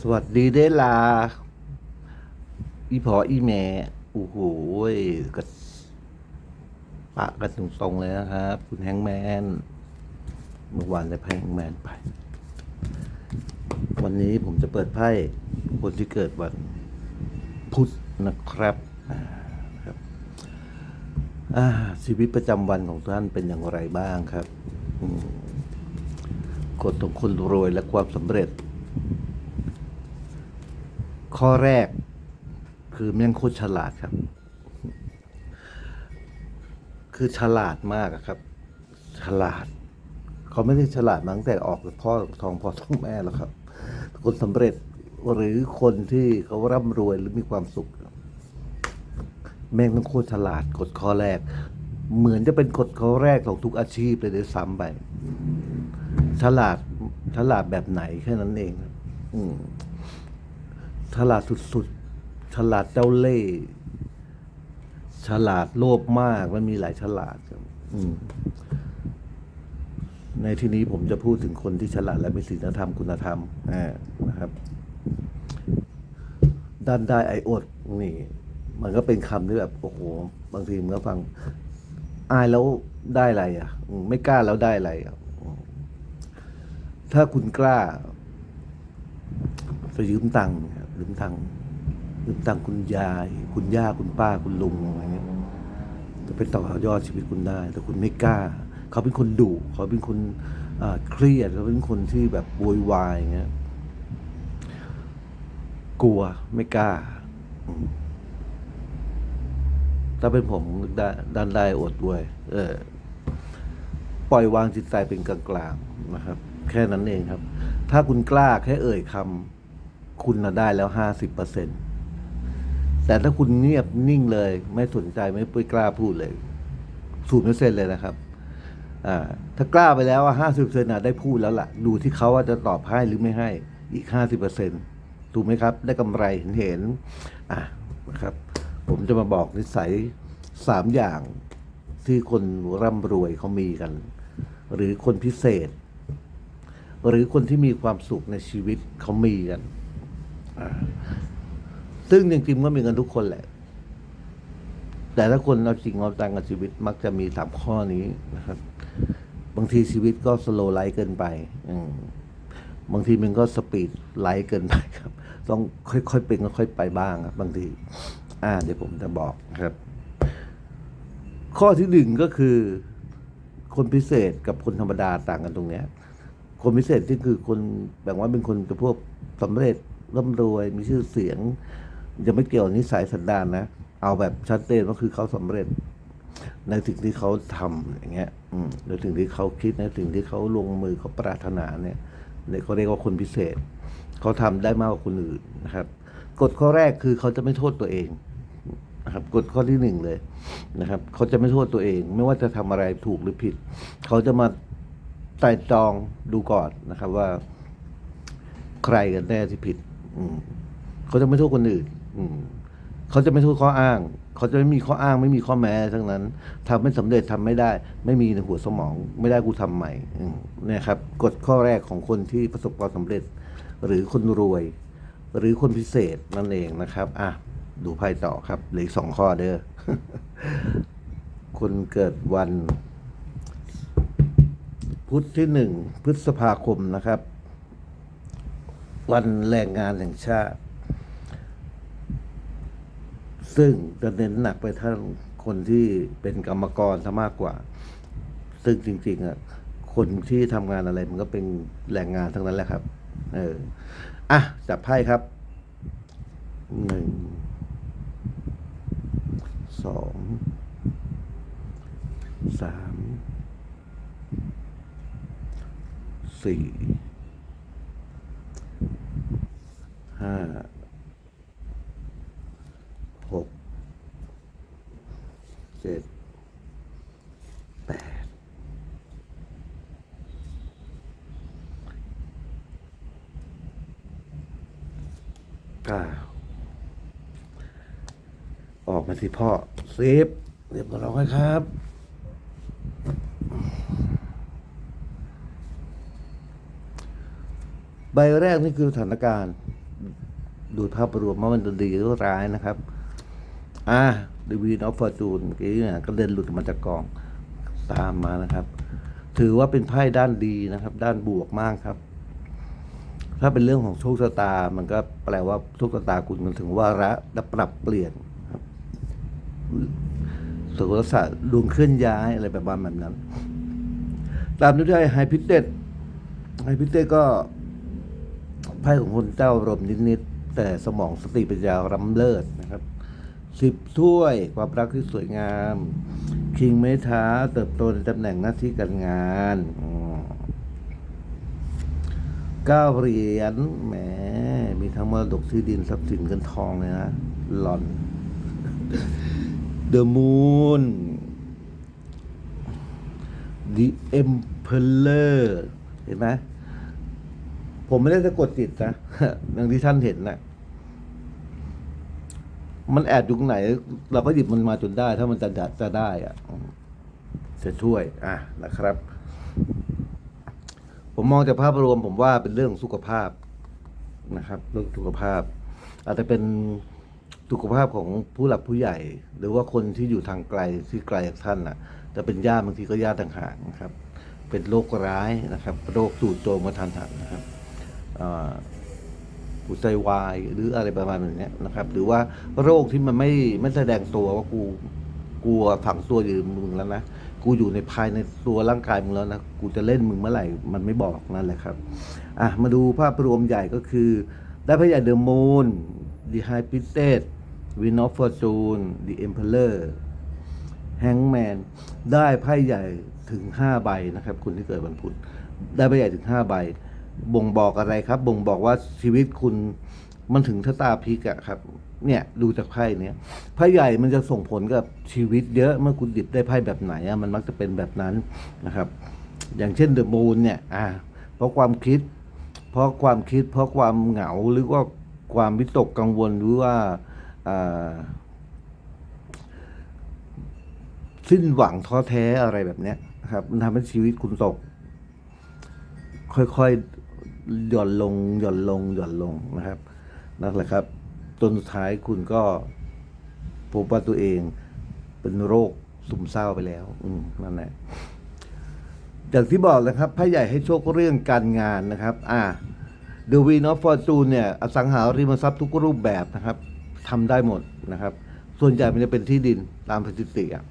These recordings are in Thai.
สวัสดีเด้ลา อีพออีแม่โอ้โหยกระปะกันตรงๆเลยนะครับ คุณแฮงแมน เมื่อวานได้ไพ่แฮงแมนไป วันนี้ผมจะเปิดไพ่คนที่เกิดวันพุธนะครับครับอ่าชีวิตประจำวันของท่านเป็นอย่างไรบ้างครับกฎของคนรวยและความสำเร็จ ข้อแรกคือแม่งโคตรฉลาดครับ คือฉลาดมากครับ ฉลาด เขาไม่ได้ฉลาดมาตั้งแต่ออกจากพ่อทองพ่อท้องแม่แล้วครับ คนสำเร็จหรือคนที่เขาร่ำรวยหรือมีความสุขแม่งต้องโคตรฉลาดกฎข้อแรก เหมือนจะเป็นกฎข้อแรกของทุกอาชีพเลยด้วยซ้ำไปฉลาดฉลาดแบบไหนแค่นั้นเองอืม ฉลาดสุดๆ ฉลาดเจ้าเล่ห์ฉลาดโลภมากมันมีหลายฉลาดครับอืมในที่นี้ผมจะพูดถึงคนที่ฉลาดและมีศีลธรรมคุณธรรมนะครับ ด้านได้ไออดนี่ มันก็เป็นคำที่แบบโอ้โหบางทีมันก็ฟัง อายแล้วได้อะไรอะไม่กล้าแล้วได้อะไรอะถ้าคุณกล้า ไปยืมตังค์ ครับยืมตังค์ยืมตังคุณยาย คุณย่าคุณป้าคุณลุงอะไรเงี้ยจะไปต่อยอดชีวิตคุณได้ แต่คุณไม่กล้า เขาเป็นคนดุเขาเป็นคนเครียดเขาเป็นคนที่แบบโวยวายเงี้ยกลัวไม่กล้า ถ้าเป็นผมดด้านได้อดด้วย เออ ปล่อยวางจิตใจเป็นกลางๆนะครับ แค่นั้นเองครับ ถ้าคุณกล้าแค่เอ่ยคำ คุณน่ะได้แล้วห้าสิบเปอร์เซ็นตแต่ถ้าคุณเงียบนิ่งเลย ไม่สนใจไม่ไปกล้าพูดเลยศูนย์เปอร์เซ็นเลยนะครับ อ่า ถ้ากล้าไปแล้วห้าสิบเปอร์เซ็นต์ได้พูดแล้วล่ะ ดูที่เขาว่าจะตอบให้หรือไม่ให้อีกห้าสิบเปอร์เซ็นตถูกไหมครับ ได้กำไรเห็นเห็น อะนะครับ ผมจะมาบอกนิสัยสามอย่างที่คนร่ำรวยเขามีกัน หรือคนพิเศษ หรือคนที่มีความสุขในชีวิตเขามีกัน ซึ่งจริงๆก็มีกันทุกคนแหละ แต่ถ้าคนเอาจริงเอาจังกับชีวิตมักจะมีสามข้อนี้นะครับ บางทีชีวิตก็สโลไลท์เกินไป อืบางทีมันก็สปีดไลท์เกินไปครับ ต้องค่อยๆเป็นค่อยๆไปบ้างครับ บางที อ่า เดี๋ยวผมจะบอกนะครับ ข้อที่หนึ่งก็คือ คนพิเศษกับคนธรรมดาต่างกันตรงเนี้ยคนพิเศษที่คือคนแบบว่าเป็นคนจะพวกสำเร็จ ร่ำรวยมีชื่อเสียงจะไม่เกี่ยวนิสัยสันดานนะ เอาแบบชัดเจนว่าคือเขาสำเร็จ ในสิ่งที่เขาทำอย่างเงี้ยในสิ่งที่เขาคิดในสิ่งที่เขาลงมือเขาปรารถนาเนี่ยเนี่ยเขาเรียกว่าคนพิเศษ เขาทำได้มากกว่าคนอื่นนะครับกฎข้อแรกคือเขาจะไม่โทษตัวเองนะครับกฎข้อที่หนึ่งเลยนะครับ เขาจะไม่โทษตัวเอง ไม่ว่าจะทำอะไรถูกหรือผิด เขาจะมาไต่ตรองดูก่อนนะครับว่า ใครกันแน่ที่ผิด เขาจะไม่โทษคนอื่น อืเขาจะไม่โทษข้ออ้าง เขาจะไม่มีข้ออ้างไม่มีข้อแม้ทั้งนั้นทำไม่สำเร็จทำไม่ได้ ไม่มีในหัวสมอง ไม่ได้กูทำใหม่เนี่ยครับกฎข้อแรกของคนที่ประสบความสำเร็จ หรือคนรวย หรือคนพิเศษนั่นเองนะครับ อะดูไพ่ต่อครับเหลือสองข้อเด้อคนเกิดวัน พุธที่หนึ่งพฤษภาคมนะครับ วันแรงงานแห่งชาติ ซึ่งจะเน้นหนักไปท่างคนที่เป็นกรรมกรซะมากกว่า ซึ่งจริง ๆอะคนที่ทำงานอะไรมันก็เป็นแรงงานทั้งนั้นแหละครับ เอออะจับไพ่ครับหนึ่งสองสามสี่ ห้า หก เจ็ด แปด เก้า ออกมา สิพ่อสิบเรียบร้อยครับใบแรกนี่คือสถานการณ์ ดูภาพรวมว่ามันดีหรือร้ายนะครับ อ่า The Wheel of Fortune เมื่อกี้เนี่ยก็เด่นหลุดมาจากกองตามมานะครับ ถือว่าเป็นไพ่ด้านดีนะครับ ด้านบวกมากครับ ถ้าเป็นเรื่องของโชคชะตา มันก็แปลว่าโชคชะตาคุณมันถึงว่าระและปรับเปลี่ยน สุขศาสตร์ดวงเคลื่อนย้ายอะไรประมาณแบบนั้น ตามด้วยไฮพิเตไฮพิเตก็ไพ่ของคนเจ้าอารมณ์นิดๆแต่สมองสติปัญญาล้ำเลิศนะครับสิบถ้วยความรักที่สวยงาม คิงไม้ท้าเติบโตในตำแหน่งหน้าที่การงานเก้าเหรียญแหมมีทั้งมรดกที่ดินทรัพย์สินเงินทองเลยนะหลอน The Moon The Emperor เห็นไหมผมไม่ได้สะกดจิตนะอย่างที่ท่านเห็นนะมันแอบอยู่ตรงไหน เราก็หยิบมันมาจนได้ ถ้ามันจะดัดจะได้อะจะช่วย อะนะครับ ผมมองจากภาพรวม ผมว่าเป็นเรื่องสุขภาพนะครับ เรื่องสุขภาพ อาจจะเป็น สุขภาพของผู้หลักผู้ใหญ่ หรือว่าคนที่อยู่ทางไกลที่ไกลจากท่านน่ะจะเป็นญาติบางทีก็ญาติต่างหากนะครับ เป็นโรคร้ายนะครับ โรคจู่โจมมาทันหันนะครับหัวใจวายหรืออะไรประมาณแบบนี้นะครับ หรือว่าโรคที่มันไม่ไม่แสดงตัวว่ากูกลัวฝังตัวอยู่มึงแล้วนะกูอยู่ในภายในตัวร่างกายมึงแล้วนะกูจะเล่นมึงเมื่อไหร่มันไม่บอกนั่นแหละครับอะมาดูภาพรวมใหญ่ก็คือ ได้พระใหญ่เดอะมูนดีไฮพิเศษ วินอฟฟอร์จูนดีเอ็มเพลเลอร์แฮงแมนได้ไพ่ใหญ่ถึงห้าใบนะครับ คุณที่เกิดวันพุธได้ไพ่ใหญ่ถึงห้าใบ บ่งบอกอะไรครับ บ่งบอกว่าชีวิตคุณมันถึงชะตาพลิกอะครับ เนี่ยดูจากไพ่เนี้ยไพ่ใหญ่มันจะส่งผลกับชีวิตเยอะเมื่อคุณดิบได้ไพ่แบบไหนอะมันมักจะเป็นแบบนั้นนะครับ อย่างเช่นเดอะมูนเนี่ยอ่าเพราะความคิด เพราะความคิด เพราะความเหงาหรือว่าความวิตกกังวลหรือว่า สิ้นหวังท้อแท้อะไรแบบเนี้ยครับ มันทำให้ชีวิตคุณตก ค่อยๆหย่อนลงหย่อนลงหย่อนลงนะครับนั่นแหละครับจนสุดท้ายคุณก็พบว่าตัวเองเป็นโรคซึมเศร้าไปแล้ว อืมนั่นแหละอย่างที่บอกนะครับไพ่ใหญ่ให้โชคเรื่องการงานนะครับ อ่า The w i n of Fortune เนี่ย อสังหาริมทรัพย์ทุกรูปแบบนะครับ ทำได้หมดนะครับ ส่วนใหญ่มันจะเป็นที่ดินตามสถิติอะ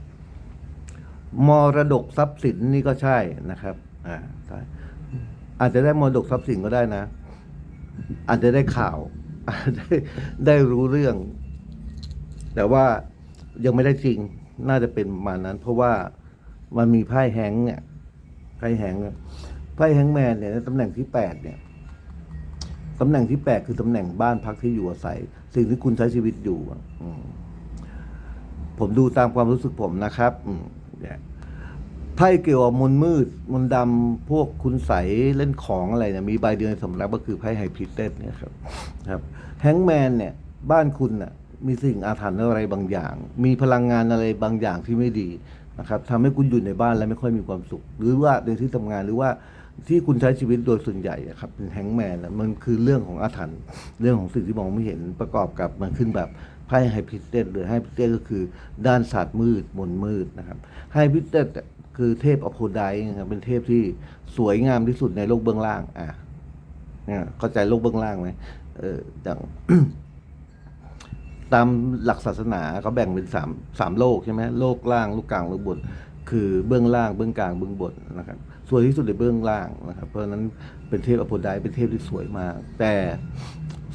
มรดกทรัพย์สินนี่ก็ใช่นะครับอ่าใช่อาจจะได้มรดกทรัพย์สินก็ได้นะ อาจจะได้ข่าวได้ได้รู้เรื่อง แต่ว่ายังไม่ได้จริงน่าจะเป็นประมาณนั้น เพราะว่ามันมีไพ่แฮงเนี่ยไพ่แฮงไพ่แฮงแมนเนี่ยในตำแหน่งที่แปดเนี่ย ตำแหน่งที่แปดคือตำแหน่งบ้านพักที่อยู่อาศัย สิ่งที่คุณใช้ชีวิตอยู่อผมดูตามความรู้สึกผมนะครับอืมเนี่ยไพ่เกี่ยวกับมนมืด มนดำพวกคุณใสเล่นของอะไรเนี่ยมีใบเดียวในสำรับก็คือไพ่ไฮพิเตสเนี่ยครับ ครับ แฮงแมนเนี่ย บ้านคุณน่ะ มีสิ่งอาถรรพ์อะไรบางอย่าง มีพลังงานอะไรบางอย่างที่ไม่ดี นะครับทำให้คุณอยู่ในบ้านแล้วไม่ค่อยมีความสุข หรือว่าในที่ทำงานหรือว่าที่คุณใช้ชีวิตโดยส่วนใหญ่ครับเป็นแฮงแมนอะมันคือเรื่องของอาถรรพ์เรื่องของสิ่งที่มองไม่เห็นประกอบกับมันขึ้นแบบไพ่ไฮพิสเตสหรือไฮพิสเตสก็คือด้านศาสตร์มืดมนมืดนะครับไฮพิสเตสคือเทพอโพไดนะครับเป็นเทพที่สวยงามที่สุดในโลกเบื้องล่าง อะเนี่ยเข้าใจโลกเบื้องล่างไหมเอออย่าง ตามหลักศาสนาเขาแบ่งเป็นสามสามโลกใช่ไหมโลกล่างโลกกลางโลกบน คือเบื้องล่างเบื้องกลางเบื้องบนนะครับสวยที่สุดในเบื้องล่างนะครับ เพราะนั้นเป็นเทพอโพไดเป็นเทพที่สวยมาก แต่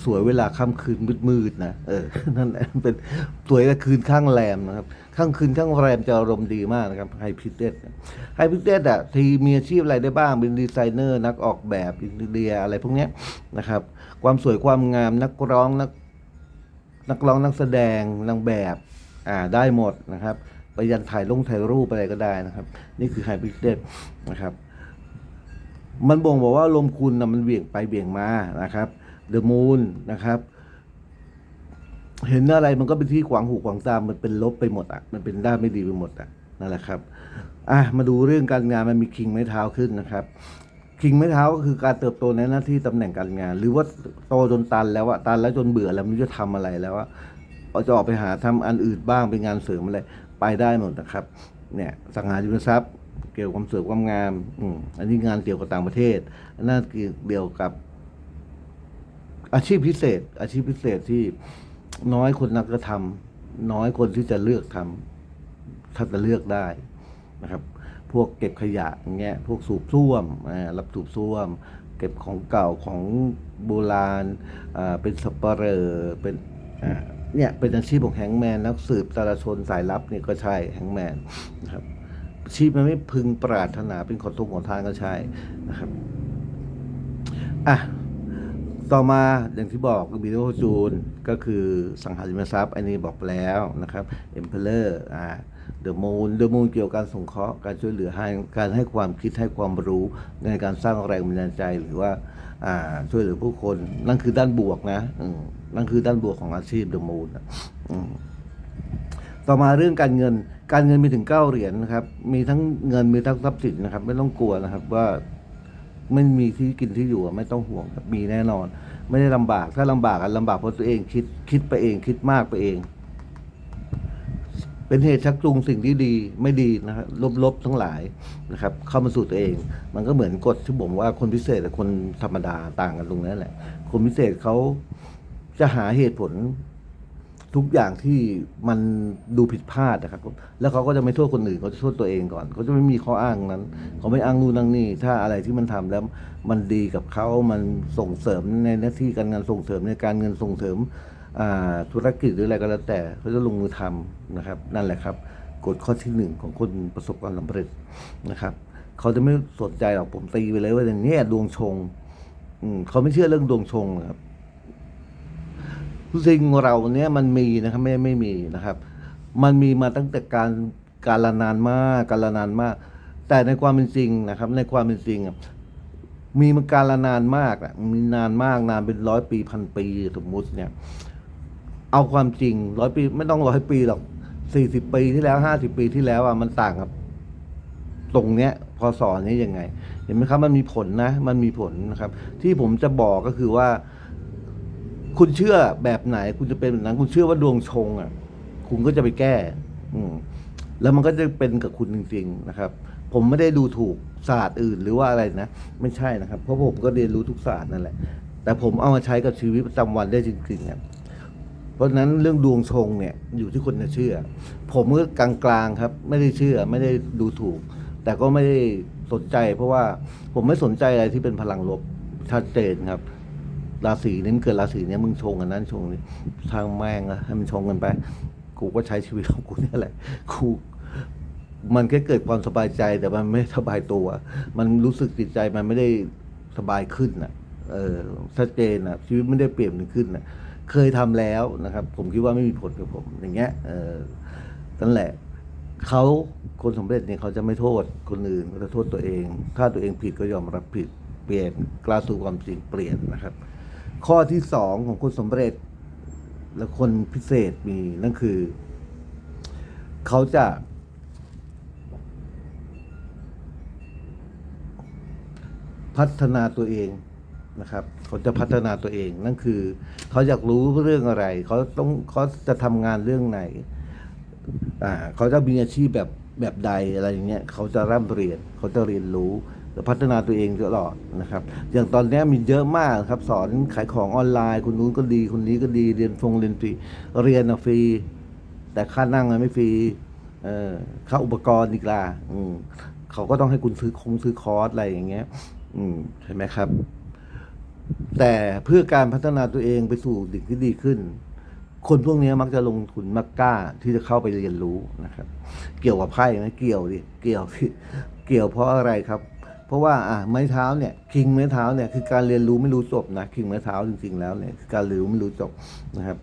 สวยเวลาค่ำคืนมืดๆนะเออนั่นแหละเป็นสวยแต่คืนข้างแรมนะครับข้างคืนข้างแรมจะอารมณ์ดีมากนะครับไฮพิเตสไฮพิเตสอะทีมีอาชีพอะไรได้บ้างเป็นดีไซเนอร์ นักออกแบบอินเดียอะไรพวกนี้นะครับ ความสวยความงามนักร้องนัก นักร้องนักแสดงนางแบบอ่าได้หมดนะครับไปยันถ่ายลงถ่ายรูปอะไรก็ได้นะครับ นี่คือไฮพิเศษนะครับ มันบ่งบอกว่าลมคุณนะมันเบี่ยงไปเบี่ยงมานะครับเดอะมูนนะครับ เห็นอะไรมันก็เป็นที่ขวางหูขวางตามันเป็นลบไปหมดอะมันเป็นด้านไม่ดีไปหมดอะนั่นแหละครับ อะมาดูเรื่องการงานมันมีคิงไม้เท้าขึ้นนะครับ คิงไม้เท้าก็คือการเติบโตในหน้าที่ตำแหน่งการงาน หรือว่าโตจนตันแล้วอะตันแล้วจนเบื่อแล้วไม่รู้จะทำอะไรแล้วอะเอาจะออกไปหาทำอันอื่นบ้างเป็นงานเสริมอะไรไปได้หมดนะครับ เนี่ยสังหาริมทรัพย์ เกี่ยวกับความสวยความงามอืมอันนี้งานเกี่ยวกับต่างประเทศอันนั้นเกี่ยวกับ อาชีพพิเศษ อาชีพพิเศษที่น้อยคนนักกระทำน้อยคนที่จะเลือกทำถ้าจะเลือกได้นะครับ พวกเก็บขยะเงี้ย พวกสูบซ่วมรับสูบซ่วม เก็บของเก่าของโบราณอ่าเป็นสับปะเรเป็นเนี่ยเป็นอาชีพของแฮงแมนนักสืบจรชนสายลับเนี่ยก็ใช่แฮงแมนนะครับอาชีพมันไม่พึงปรารถนาเป็นขอทงขอทานก็ใช่นะครับอะต่อมาอย่างที่บอกบิโนจูนก็คือสังหาริมทรัพย์ อันนี้บอกแล้วนะครับเอ็มเพลอร์อ่า เดอะมูนเดอะมูนเกี่ยวกับการส่งเคราะห์การช่วยเหลือให้การให้ความคิดให้ความรู้ในการสร้างแรงบันดาลใจหรือว่าอ่าช่วยเหลือผู้คน นั่นคือด้านบวกนะอืนั่นคือด้านบวกของอาชีพเดอะมูนต่อมาเรื่องการเงิน การเงินมีถึงเก้าเหรียญนะครับ มีทั้งเงินมีทั้งทรัพย์สินนะครับ ไม่ต้องกลัวนะครับว่าไม่มีที่กินที่อยู่ไม่ต้องห่วงครับมีแน่นอน ไม่ได้ลำบากถ้าลำบากอะลำบากเพราะตัวเองคิดคิดไปเองคิดมากไปเอง เป็นเหตุชักจูงสิ่งที่ดีไม่ดีนะครับลบๆทั้งหลายนะครับ เข้ามาสู่ตัวเอง มันก็เหมือนกฎที่ผมว่าคนพิเศษกับคนธรรมดาต่างกันตรงนั้นแหละ คนพิเศษเขาจะหาเหตุผลทุกอย่างที่มันดูผิดพลาดนะครับ แล้วเขาก็จะไม่โทษคนอื่นเขาจะโทษตัวเองก่อน เขาจะไม่มีข้ออ้างนั้น เขาไม่อ้างนู่นอ้างนี่ ถ้าอะไรที่มันทำแล้วมันดีกับเขา มันส่งเสริมในหน้าที่การงานส่งเสริมในการเงินส่งเสริม ธุรกิจหรืออะไรก็แล้วแต่เขาจะลงมือทำนะครับ นั่นแหละครับกฎข้อที่หนึ่งของคนประสบความสำเร็จนะครับ เขาจะไม่สนใจหรอกผมตีไปเลยว่าอย่างนี้ดวงชงอืเขาไม่เชื่อเรื่องดวงชงนะครับสิ่งเราเนี้ยมันมีนะครับไม่ไม่มีนะครับ มันมีมาตั้งแต่การการละนานมากการละนานมาก แต่ในความเป็นจริงนะครับ ในความเป็นจริงมีมันการละนานมากมีนานมากนานเป็นร้อยปีพันปีสมมุติเนี่ย เอาความจริงร้อยปีไม่ต้องร้อยปีหรอกสี่สิบปีที่แล้วห้าสิบปีที่แล้วอะมันต่างกับ ตรงเนี้ย พอสอนนี้ยังไง เห็นไหมครับ มันมีผลนะ มันมีผลนะครับ ที่ผมจะบอกก็คือว่า คุณเชื่อแบบไหน คุณจะเป็นแบบนั้น คุณเชื่อว่าดวงชง อะ คุณก็จะไปแก้ อืมแล้วมันก็จะเป็นกับคุณจริง ๆ นะครับ ผมไม่ได้ดูถูกศาสตร์อื่นหรือว่าอะไรนะ ไม่ใช่นะครับ เพราะผมก็เรียนรู้ทุกศาสตร์นั่นแหละ แต่ผมเอามาใช้กับชีวิตประจำวันได้จริงๆครับ ราะฉะนั้นเรื่องดวงชงเนี่ยอยู่ที่คนจะเชื่อ ผมก็กลางๆครับ ไม่ได้เชื่อไม่ได้ดูถูก แต่ก็ไม่ได้สนใจ เพราะว่าผมไม่สนใจอะไรที่เป็นพลังลบชัดเจนครับ ราศีนี้มันเกิดราศีนี้มึงชงกันนั้นชงนี่ทางแม่งอะให้มันชงกันไป กูก็ใช้ชีวิตของกูเนี่ยแหละกูมันแค่เกิดความสบายใจแต่มันไม่สบายตัว มันรู้สึกจิตใจมันไม่ได้สบายขึ้นอะเออชัดเจนอะชีวิตไม่ได้เปลี่ยนขึ้นอะ เคยทำแล้วนะครับ ผมคิดว่าไม่มีผลกับผม อย่างเงี้ยเออนั่นแหละเขาคนสำเร็จเนี่ยเขาจะไม่โทษคนอื่นเขาจะโทษตัวเอง ถ้าตัวเองผิดก็ยอมรับผิดเปลี่ยนกล้าสู่ความจริงเปลี่ยนนะครับ ข้อที่สองของคนสำเร็จ และคนพิเศษมีนั่นคือ เขาจะ พัฒนาตัวเอง นะครับเขาจะพัฒนาตัวเองนั่นคือเขาอยากรู้เรื่องอะไรเขาต้องเขาจะทำงานเรื่องไหนอ่าเขาจะมีอาชีพแบบแบบใดอะไรอย่างเงี้ยเขาจะร่ำเรียนเขาจะเรียนรู้จะพัฒนาตัวเองตลอดนะครับ อย่างตอนนี้มีเยอะมากครับ สอนขายของออนไลน์คนนู้นก็ดีคนนี้ก็ดีเรียนฟงเรียนฟรีเรียนฟรี แต่ค่านั่งอะไม่ฟรีเออค่าอุปกรณ์อีกล่ะอืมเขาก็ต้องให้คุณซื้อคงซื้อคอร์สอะไรอย่างเงี้ย อืมใช่ไหมครับ แต่เพื่อการพัฒนาตัวเองไปสู่สิ่งที่ดีขึ้น คนพวกนี้มักจะลงทุนมักกล้าที่จะเข้าไปเรียนรู้นะครับ เกี่ยวกับไพ่ไหมเกี่ยวดิเกี่ยวเกี่ยวเพราะอะไรครับ เพราะว่าอะไม้เท้าเนี่ยคิงไม้เท้าเนี่ยคือการเรียนรู้ไม่รู้จบนะคิงไม้เท้าจริงๆแล้วเนี่ยคือการเรียนรู้ไม่รู้จบนะครับ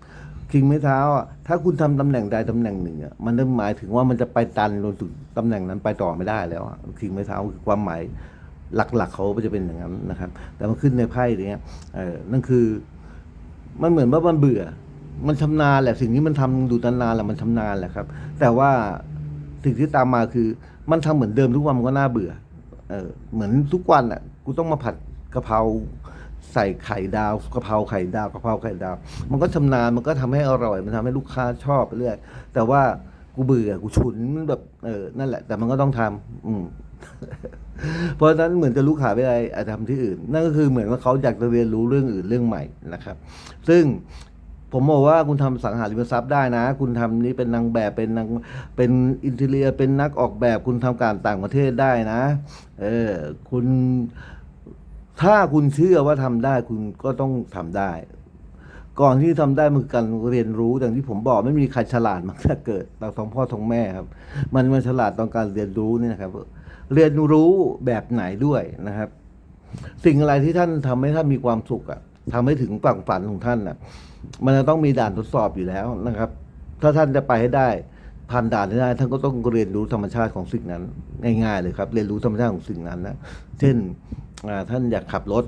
คิงไม้เท้าอะถ้าคุณทำตำแหน่งใดตำแหน่งหนึ่งอะมันนั่นหมายถึงว่ามันจะไปตันลงถึงตำแหน่งนั้นไปต่อไม่ได้แล้วคิงไม้เท้าคือความหมาย หลักๆเขาจะเป็นอย่างนั้นนะครับ แต่มันขึ้นในไพ่เนี้ยเออนั่นคือมันเหมือนว่ามันเบื่อ มันชำนาญแหละสิ่งที่มันทำดูนานๆแหละมันชำนาญแหละครับ แต่ว่าสิ่งที่ตามมาคือ มันทำเหมือนเดิมทุกวันมันก็น่าเบื่อ เออเหมือนทุกวันอะกูต้องมาผัดกะเพราใส่ไข่ดาวกะเพราไข่ดาวกะเพราไข่ดาว มันก็ชำนาญมันก็ทำให้อร่อย มันทำให้ลูกค้าชอบไปเรื่อยแต่ว่ากูเบื่อกูฉุนแบบเออนั่นแหละ แต่มันก็ต้องทำอืม เพราะฉะนั้นเหมือนจะรู้ขาไปอะไรอาจจะทำที่อื่น นั่นก็คือเหมือนว่าเขาอยากจะเรียนรู้เรื่องอื่นเรื่องใหม่นะครับ ซึ่งผมบอกว่าคุณทำสังหาริมทรัพย์ได้นะ คุณทำนี้เป็นนางแบบเป็นนางเป็นอินเทเลียเป็นนักออกแบบ คุณทำการต่างประเทศได้นะ เออคุณถ้าคุณเชื่อว่าทำได้คุณก็ต้องทำได้ ก่อนที่ทำได้มันคือการเรียนรู้อย่างที่ผมบอกไม่มีใครฉลาดมาตั้งแต่เกิดเราท้องพ่อท้องแม่ครับ มันมันฉลาดตอนการเรียนรู้นี่นะครับ เรียนรู้แบบไหนด้วยนะครับ สิ่งอะไรที่ท่านทำให้ท่านมีความสุขอะทำให้ถึงฝั่งฝันของท่านอะมันจะต้องมีด่านทดสอบอยู่แล้วนะครับ ถ้าท่านจะไปให้ได้ผ่านด่านให้ได้ท่านก็ต้องเรียนรู้ธรรมชาติของสิ่งนั้น ง่ายๆเลยครับ เรียนรู้ธรรมชาติของสิ่งนั้นนะเช่นท่านอยากขับรถ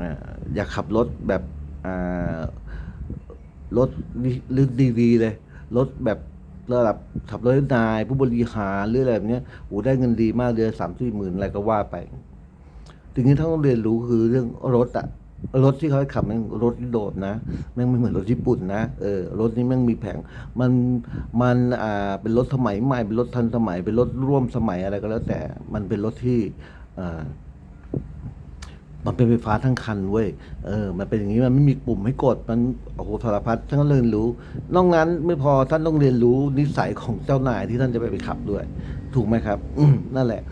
อ่าอยากขับรถแบบอ่า รถหรือดีๆเลยรถแบบระดับขับรถนาย ผู้บริหารหรืออะไรแบบเนี้ยโอ้ได้เงินดีมากเดือนสามสี่หมื่นอะไรก็ว่าไปทีนี้ท่านต้องเรียนรู้คือเรื่องรถอะรถที่เขาขับแม่งรถที่โดดนะแม่งไม่เหมือนรถญี่ปุ่นนะเออรถนี้แม่งมีแผงมันมันอ่าเป็นรถสมัยใหม่เป็นรถทันสมัย เป็นรถร่วมสมัยอะไรก็แล้วแต่มันเป็นรถที่อ่า มันเป็นไฟฟ้าทั้งคันเว้ย เออ มันเป็นอย่างนี้ มันไม่มีปุ่มให้กด มัน โอ้โห สารพัดท่านก็เรียนรู้ นอกนั้นไม่พอ ท่านต้องเรียนรู้นิสัยของเจ้านายที่ท่านจะไปไปขับด้วย ถูกไหมครับ นั่นแหละ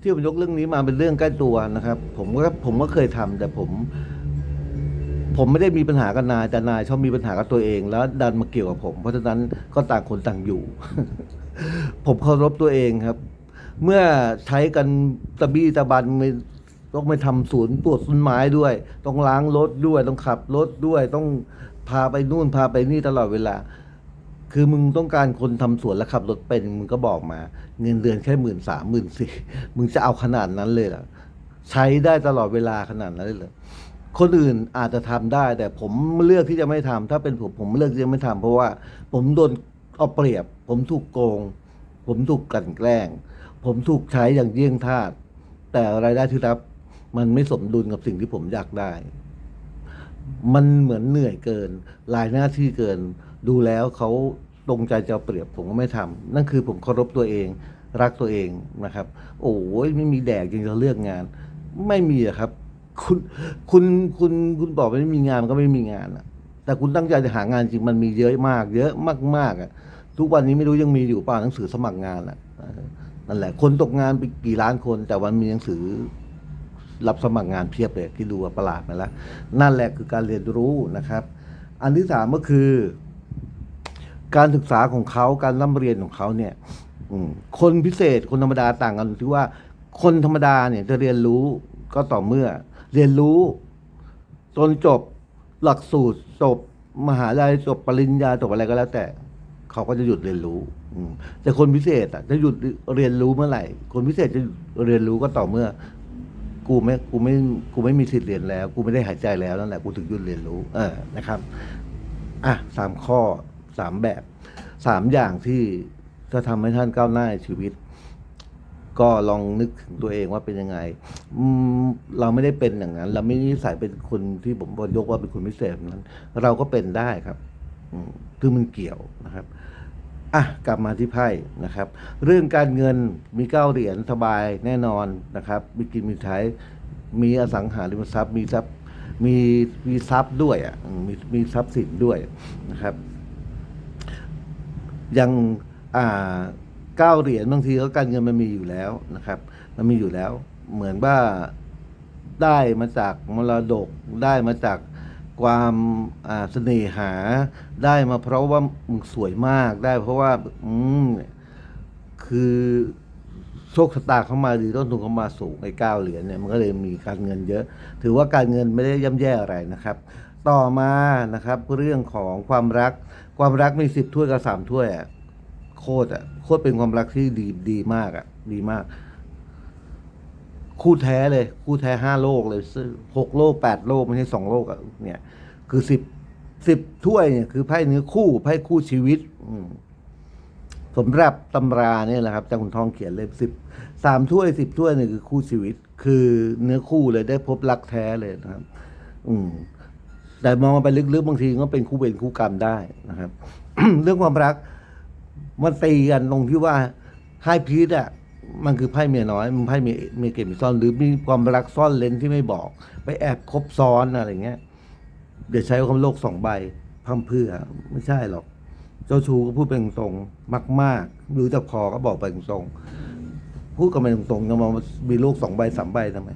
ที่ผมยกเรื่องนี้มาเป็นเรื่องใกล้ตัวนะครับ ผมก็ผมก็เคยทำแต่ผม ผมไม่ได้มีปัญหากับนาย แต่นายชอบมีปัญหากับตัวเอง แล้วดันมาเกี่ยวกับผม เพราะฉะนั้นก็ต่างคนต่างอยู่ ผมเคารพตัวเองครับเมื่อใช้กันตะบี้ตะบันไม่ ต้องไปทำสวนตรวจต้นไม้ด้วย ต้องล้างรถด้วย ต้องขับรถด้วย ต้องพาไปนู่นพาไปนี่ตลอดเวลา คือมึงต้องการคนทำสวนและขับรถเป็นมึงก็บอกมา เงินเดือนแค่หมื่นสามหมื่นสี่มึงจะเอาขนาดนั้นเลยเหรอใช้ได้ตลอดเวลาขนาดนั้นเลยเหรอคนอื่นอาจจะทำได้ แต่ผมเลือกที่จะไม่ทำถ้าเป็นผมผมเลือกที่จะไม่ทำเพราะว่าผมโดนเอาเปรียบ ผมถูกโกง ผมถูกกลั่นแกล้ง ผมถูกใช้อย่างเยี่ยงทาสแต่รายได้ที่รับ มันไม่สมดุลกับสิ่งที่ผมอยากได้ มันเหมือนเหนื่อยเกินรายหน้าที่เกิน ดูแล้วเขาตรงใจจะเอาเปรียบผมก็ไม่ทำนั่นคือผมเคารพตัวเอง รักตัวเองนะครับ โอ้ยไม่มีแดกจริงจะเลือกงาน ไม่มีอะครับ คุณคุณคุณคุณบอกไม่มีงานมันก็ไม่มีงานอะแต่คุณตั้งใจจะหางานจริงมันมีเยอะมาก เยอะมากๆอะทุกวันนี้ไม่รู้ยังมีอยู่เปล่าหนังสือสมัครงานอะนั่นแหละคนตกงานไปกี่ล้านคน แต่วันมีหนังสือ รับสมัครงานเพียบเลยที่ดูว่าประหลาดไปแล้ว นั่นแหละคือการเรียนรู้นะครับ อันที่สามก็คือ การศึกษาของเขาการร่ำเรียนของเขาเนี่ยคนพิเศษคนธรรมดาต่างกันที่ว่าคนธรรมดาเนี่ยจะเรียนรู้ก็ต่อเมื่อ เรียนรู้จนจบหลักสูตรจบมหาลัยจบปริญญาจบอะไรก็แล้ว แต่เขาก็จะหยุดเรียนรู้แต่คนพิเศษอะจะหยุดเรียนรู้เมื่อไหร่ คนพิเศษจะเรียนรู้ก็ต่อเมื่อ กูไม่กูไม่กูไม่มีสิทธิ์เรียนแล้ว กูไม่ได้หายใจแล้วนั่นแหละกูถึงหยุดเรียนรู้ เออนะครับอะสามข้อสามแบบสามอย่างที่จะทำให้ท่านก้าวหน้าในชีวิต ก็ลองนึกถึงตัวเองว่าเป็นยังไงเราไม่ได้เป็นอย่างนั้น เราไม่ได้นิสัยเป็นคนที่ผมบอกยกว่าเป็นคนพิเศษนั้น เราก็เป็นได้ครับคือมันเกี่ยวนะครับ อะกลับมาที่ไพ่นะครับ เรื่องการเงินมีเก้าเหรียญสบายแน่นอนนะครับ มีกินมีใช้มีอสังหาริมทรัพย์มีทรัพย์มีมีทรัพย์ด้วยอะมมีมีทรัพย์สินด้วยนะครับยังอ่าเก้าเหรียญบางทีก็การเงินมันมีอยู่แล้วนะครับ มันมีอยู่แล้ว เหมือนว่าได้มาจากมรดกได้มาจาก ความเสน่หาได้มาเพราะว่ามึงสวยมากได้ เพราะว่าอืมคือโชคชะตาเข้ามาดีต้นทุนเข้ามาสูงไอ้เก้าเหรียญเนี่ยมันก็เลยมีการเงินเยอะ ถือว่าการเงินไม่ได้ย่ำแย่อะไรนะครับ ต่อมานะครับเรื่องของความรักความรักมีสิบถ้วยกับสามถ้วยโคตรอะโคตรเป็นความรักที่ดีดีมากอะดีมาก คู่แท้เลย คู่แท้ห้าโลกเลยซึ่งหกโลกแปดโลกไม่ใช่สองโลกอะเนี่ย คือสิบสิบถ้วยเนี่ยคือไพ่เนื้อคู่ไพ่คู่ชีวิต อืมสำหรับตำราเนี่ยแหละครับอาจากคุณทองเขียนเลยสิบสามถ้วยสิบถ้วยเนี่ยคือคู่ชีวิต คือเนื้อคู่เลยได้พบรักแท้เลยนะครับ อืม แต่มองไปลึกๆบางทีก็เป็นคู่เวรคู่กรรมได้นะครับ เรื่องความรักมันตีกันตรงที่ว่าไพ่พีทอะ มันคือไพ่เมียน้อยมันไพ่เมียเมียเก็บมีซ่อน หรือมีความรักซ่อนเลนที่ไม่บอก ไปแอบคบซ้อนอะไรเงี้ยเดี๋ยวใช้คำโลกสองใบพั่มเพื่อไม่ใช่หรอก เจ้าชูก็พูดเป็นตรงๆมากๆรู้จักพอก็บอกไปตรงพูดกันไปตรงๆจะมามีโลกสองใบสามใบทำไม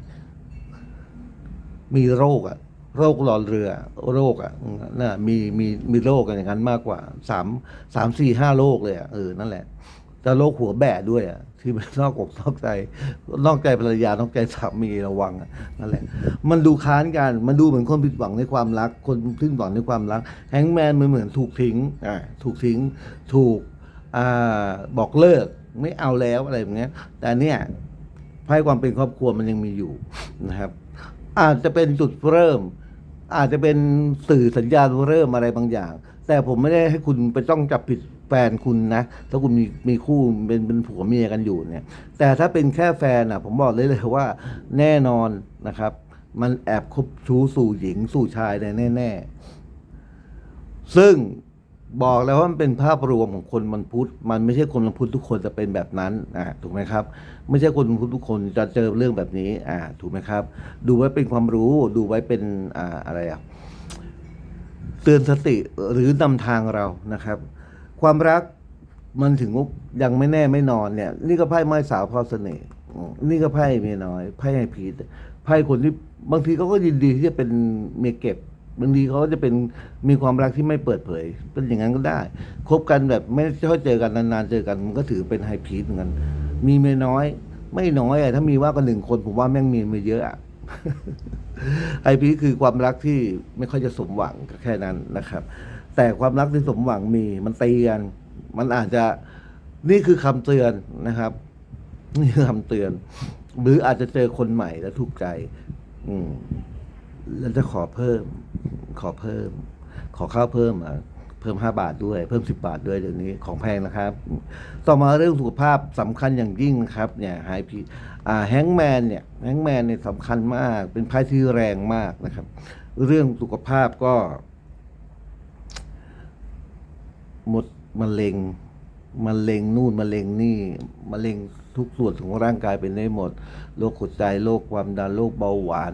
มีโรคอะโรคหลอดเรือ โรคอะน่ะมีมีมีโรคกันอย่างนั้นมากกว่าสามสามสี่ห้าโรคเลยอะเออนั่นแหละ แต่โรคหัวแบะด้วยอะที่มันนอกอกนอกใจ นอกใจภรรยานอกใจสามีระวังอะนั่นแหละ มันดูค้านกัน มันดูเหมือนคนผิดหวังในความรัก คนผิดหวังในความรัก แฮงแมนมันเหมือนถูกทิ้งอ่าถูกทิ้ง ถูกอ่าบอกเลิกไม่เอาแล้วอะไรแบบเนี้ย แต่เนี่ยไพ่ความเป็นครอบครัวมันยังมีอยู่นะครับ อาจจะเป็นจุดเริ่ม อาจจะเป็นสื่อสัญญาณเริ่มอะไรบางอย่าง แต่ผมไม่ได้ให้คุณไปต้องจับผิด แฟนคุณนะ ถ้าคุณมีมีคู่เป็นเป็นผัวเมียกันอยู่เนี่ย แต่ถ้าเป็นแค่แฟนอะ ผมบอกเลยเลยว่าแน่นอนนะครับ มันแอบคบชู้สู่หญิงสู่ชายเนี่แน่ ๆ ซึ่งบอกแล้วว่ามันเป็นภาพรวมของคนมันพุทธมันไม่ใช่คนมันพุทธทุกคนจะเป็นแบบนั้นอ่าถูกไหมครับ ไม่ใช่คนมันพุทธทุกคนจะเจอเรื่องแบบนี้ อ่า ถูกไหมครับ ดูไว้เป็นความรู้ ดูไว้เป็นอ่าอะไรอะเตือนสติหรือนำทางเรานะครับ ความรักมันถึงยังไม่แน่ไม่นอนเนี่ย นี่ก็ไพ่ไม้สาวพอเสน่ห์อืมนี่ก็ไพ่เมียน้อยไพ่ไฮพีไพ่คนที่บางทีเขาก็ยินดีที่จะเป็นเมียเก็บบางทีเขาก็จะเป็นมีความรักที่ไม่เปิดเผย เป็นอย่างนั้นก็ได้คบกันแบบไม่ค่อยเจอกันนานๆเจอกันมันก็ถือเป็นไฮพีทเหมือนกัน มีเมียน้อย ไม่น้อยอะถ้ามีว่ากันหนึ่งคนผมว่าแม่งมีมาเยอะอะไอพีคือความรักที่ไม่ค่อยจะสมหวังแค่นั้นนะครับ แต่ความรักที่สมหวังมีมันตีกันมันอาจจะนี่คือคำเตือนนะครับ นี่คือคำเตือน หรืออาจจะเจอคนใหม่แล้วถูกใจ อืมแล้วจะขอเพิ่ม ขอเพิ่ม ขอข้าวเพิ่มอะเพิ่มห้าบาทด้วย เพิ่มสิบาทด้วยเดี๋ยวนี้ของแพงนะครับ ต่อมาเรื่องสุขภาพสำคัญอย่างยิ่งนะครับ เนี่ยไฮพีอ่าแฮงแมนเนี่ยแฮงแมนเนี่ยสำคัญมาก เป็นไพ่ที่แรงมากนะครับ เรื่องสุขภาพก็ ห มดมะเร็งมะเร็งนู่นมะเร็งนี่มะเร็งทุกส่วนของร่างกายเป็นได้หมดโรคหัวใจโรคความดันโรคเบาหวาน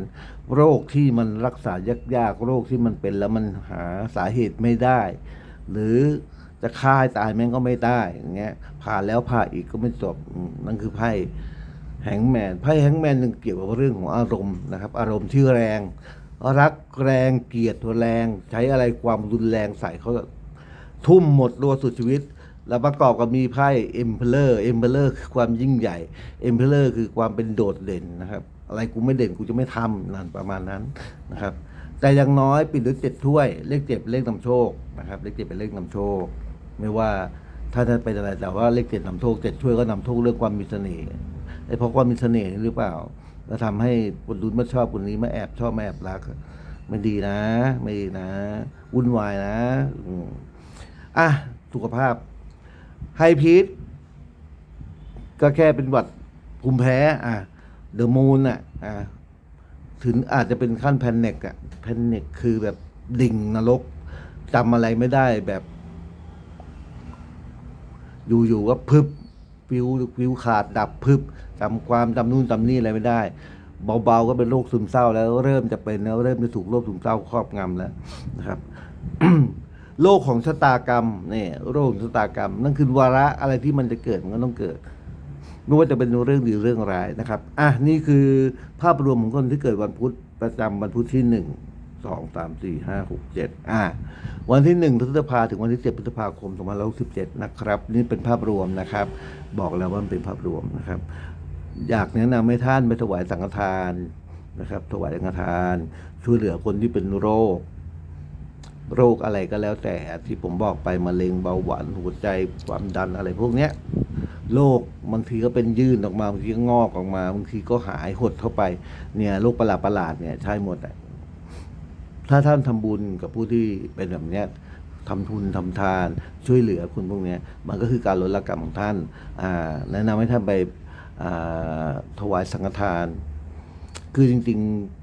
โรคที่มันรักษายากๆโรคที่มันเป็นแล้วมันหาสาเหตุไม่ได้ หรือจะฆ่าให้ตายแม่งก็ไม่ได้อย่างเงี้ยผ่าแล้วผ่าอีกก็ไม่จบนั่นคือไพ่แฮงแมนไพ่แฮงแมนนึงเกี่ยวกับเรื่องของอารมณ์นะครับ อารมณ์ที่แรง รักแรงเกลียดแรง ใช้อะไรความรุนแรงใส่เขา ทุ่มหมดตัวสุดชีวิต แล้วประกอบกับมีไพ่เอ็มเพลอร์เอ็มเพลอร์คือความยิ่งใหญ่เอ็มเพลอร์คือความเป็นโดดเด่นนะครับ อะไรกูไม่เด่นกูจะไม่ทำนั่นประมาณนั้นนะครับ แต่อย่างน้อยปิดด้วยเจ็ดถ้วย เลขเจ็ดเลขนำโชคนะครับ เลขเจ็ดเป็นเลขนำโชค ไม่ว่าถ้าจะเป็นอะไรแต่ว่าเลขเจ็ดนำโชคเจ็ดถ้วยก็นำโชคเรื่องความมีเสน่ห์ไอ้เพราะความมีเสน่ห์นี่หรือเปล่าแล้วทำให้คนรุ่นมาชอบคนนี้มาแอบชอบมาแอบรักไม่ดีนะ ไม่ดีนะวุ่นวายนะ อะ สุขภาพ ไฮพีทก็แค่เป็นหวัดภูมิแพ้ อะเดอะมูนอะ อะถึงอาจจะเป็นขั้นแพนเน็กอะแพนเน็กคือแบบดิ่งนรกจำอะไรไม่ได้แบบ อยู่ๆก็พึบฟิวฟิวขาดดับพึบจำความจำนู่นจำนี่อะไรไม่ได้ เบาๆก็เป็นโรคซึมเศร้าแล้วเริ่มจะเป็นแล้วเริ่มจะถูกโรคซึมเศร้าครอบงำแล้วนะครับ โลกของชะตากรรมเนี่ยโลกของชะตากรรม นั่นคือวาระอะไรที่มันจะเกิดมันก็ต้องเกิดไม่ว่าจะเป็นเรื่องดีเรื่องร้ายนะครับอะนี่คือภาพรวมของคนที่เกิดวันพุธประจำวันพุธที่หนึ่งสองสามสี่ห้าหกเจ็ดอะวันที่หนึ่งพฤษภาถึงวันที่เจ็ดพฤษภาคมสองพันร้อยสิบเจ็ดนะครับ นี่เป็นภาพรวมนะครับ บอกแล้วว่ามันเป็นภาพรวมนะครับ อยากแนะนำให้ท่านไปถวายสังฆทานนะครับ ถวายสังฆทาน ช่วยเหลือคนที่เป็นโรค โรคอะไรก็แล้วแต่ที่ผมบอกไปมะเร็งเบาหวานหัวใจความดันอะไรพวกเนี้ยโรคบางทีก็เป็นยื่นออกมาบางทีก็งอกออกมาบางทีก็หายหดเข้าไปเนี่ยโรคประหลาดประหลาดเนี่ยใช่หมดอะถ้าท่านทำบุญกับผู้ที่เป็นแบบเนี้ยทำทุนทำทานช่วยเหลือคนพวกเนี้ยมันก็คือการลดละกรรมของท่านแนะนำให้ท่านไปถวายสังฆทาน คือจริง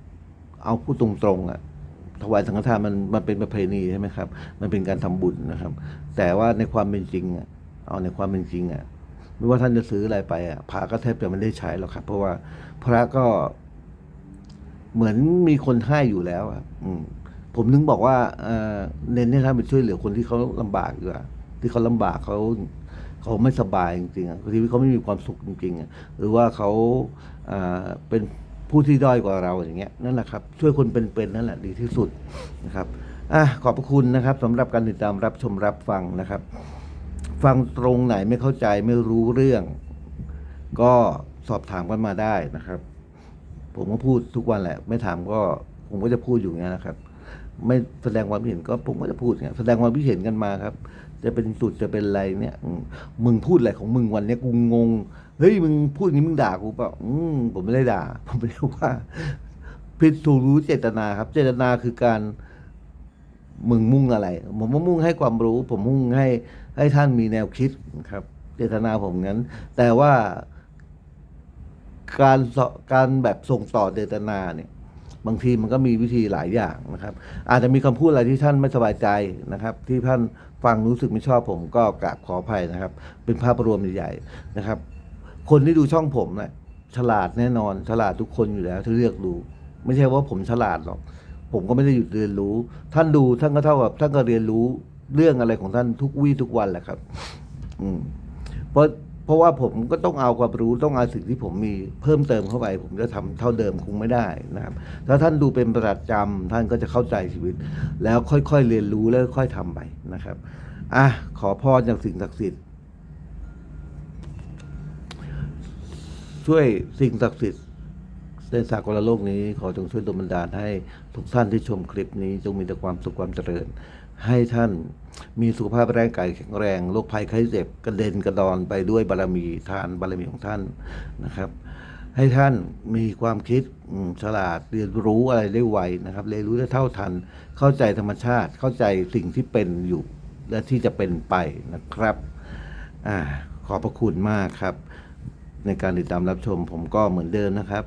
ๆ เอาพูดตรงๆอะ ถวายสังฆทานมันมันเป็นประเพณีใช่ไหมครับ มันเป็นการทำบุญนะครับ แต่ว่าในความเป็นจริงอะเอาในความเป็นจริงอะไม่ว่าท่านจะซื้ออะไรไปอะพระก็แทบจะไม่ได้ใช้หรอกครับ เพราะว่าพระก็เหมือนมีคนให้อยู่แล้วอะอืมผมนึงบอกว่าเออเน้นให้ท่านไปช่วยเหลือคนที่เขาลำบากดีกว่าที่เขาลำบากเขาเขาไม่สบายจริงๆอะชีวิตเขาไม่มีความสุขจริงๆอะหรือว่าเขาเป็น ผู้ที่ด้อยกว่าเราอย่างเงี้ยนั่นแหละครับช่วยคนเป็นๆนั่นแหละดีที่สุดนะครับอะขอบพระคุณนะครับสำหรับการติดตามรับชมรับฟังนะครับ ฟังตรงไหนไม่เข้าใจไม่รู้เรื่อง ก็สอบถามกันมาได้นะครับ ผมก็พูดทุกวันแหละ ไม่ถามก็ผมก็จะพูดอยู่อย่างนี้ยนะครับ ไม่แสดงความคิดเห็นก็ผมก็จะพูดเนี่ยแสดงความคิดเห็นกันมาครับ จะเป็นสุดจะเป็นอะไรเนี่ย มึงพูดอะไรของมึงวันนี้กูงง เฮ้ยมึงพูดอย่างนี้มึงด่ากูเปล่าอืมผมไม่ได้ด่า ผมไม่ได้ว่าผิดถูกรู้เจตนาครับ เจตนาคือการมึงมุ่งอะไร ผมมุ่งให้ความรู้ ผมมุ่งให้ให้ท่านมีแนวคิดครับ เจตนาผมงั้น แต่ว่าการการแบบส่งต่อเจตนาเนี่ยบางทีมันก็มีวิธีหลายอย่างนะครับ อาจจะมีคำพูดอะไรที่ท่านไม่สบายใจนะครับ ที่ท่านฟังรู้สึกไม่ชอบผมก็กราบขออภัยนะครับ เป็นภาพรวมใหญ่ๆนะครับ คนที่ดูช่องผมนะฉลาดแน่นอน ฉลาดทุกคนอยู่แล้วที่เลือกดู ไม่ใช่ว่าผมฉลาดหรอก ผมก็ไม่ได้หยุดเรียนรู้ ท่านดูท่านก็เท่ากับท่านก็เรียนรู้เรื่องอะไรของท่านทุกวี่ทุกวันแหละครับ อืมเพราะเพราะว่าผมก็ต้องเอาความรู้ต้องเอาสิ่งที่ผมมีเพิ่มเติมเข้าไป ผมจะทำเท่าเดิมคงไม่ได้นะครับ ถ้าท่านดูเป็นประจำท่านก็จะเข้าใจชีวิต แล้วค่อยๆเรียนรู้แล้วค่อยๆทำไปนะครับอะขอพรจากสิ่งศักดิ์สิทธิ์ ช่วยสิ่งศักดิ์สิทธิ์ในสากลโลกนี้ขอจงช่วยดลบันดาลให้ทุกท่านที่ชมคลิปนี้จงมีแต่ความสุขความเจริญ ให้ท่านมีสุขภาพร่างกายแข็งแรงโรคภัยไข้เจ็บกระเด็นกระดอนไปด้วยบารมีทานบารมีของท่านนะครับ ให้ท่านมีความคิดฉลาดเรียนรู้อะไรได้ไวนะครับ เรียนรู้ได้เท่าทัน เข้าใจธรรมชาติเข้าใจสิ่งที่เป็นอยู่และที่จะเป็นไปนะครับ อ่าขอบพระคุณมากครับ ในการติดตามรับชมผมก็เหมือนเดิมนะครับ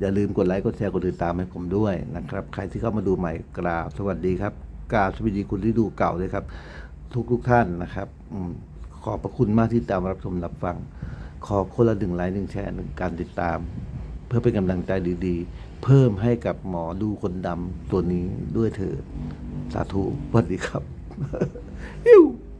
อย่าลืมกดไลค์กดแชร์กดติดตามให้ผมด้วยนะครับ ใครที่เข้ามาดูใหม่กราบสวัสดีครับกราบสวัสดีคุณที่ดูเก่าเลยครับ ทุกทุกท่านนะครับอขอบพระคุณมากที่ตามรับชมรับฟัง ขอคนละหนึ่งไลค์หนึ่งแชร์หนึ่งการติดตาม เพื่อเป็นกำลังใจดีๆ เพิ่มให้กับหมอดูคนดำตัวนี้ด้วยเถิดสาธุสวัสดีครับอิ้ว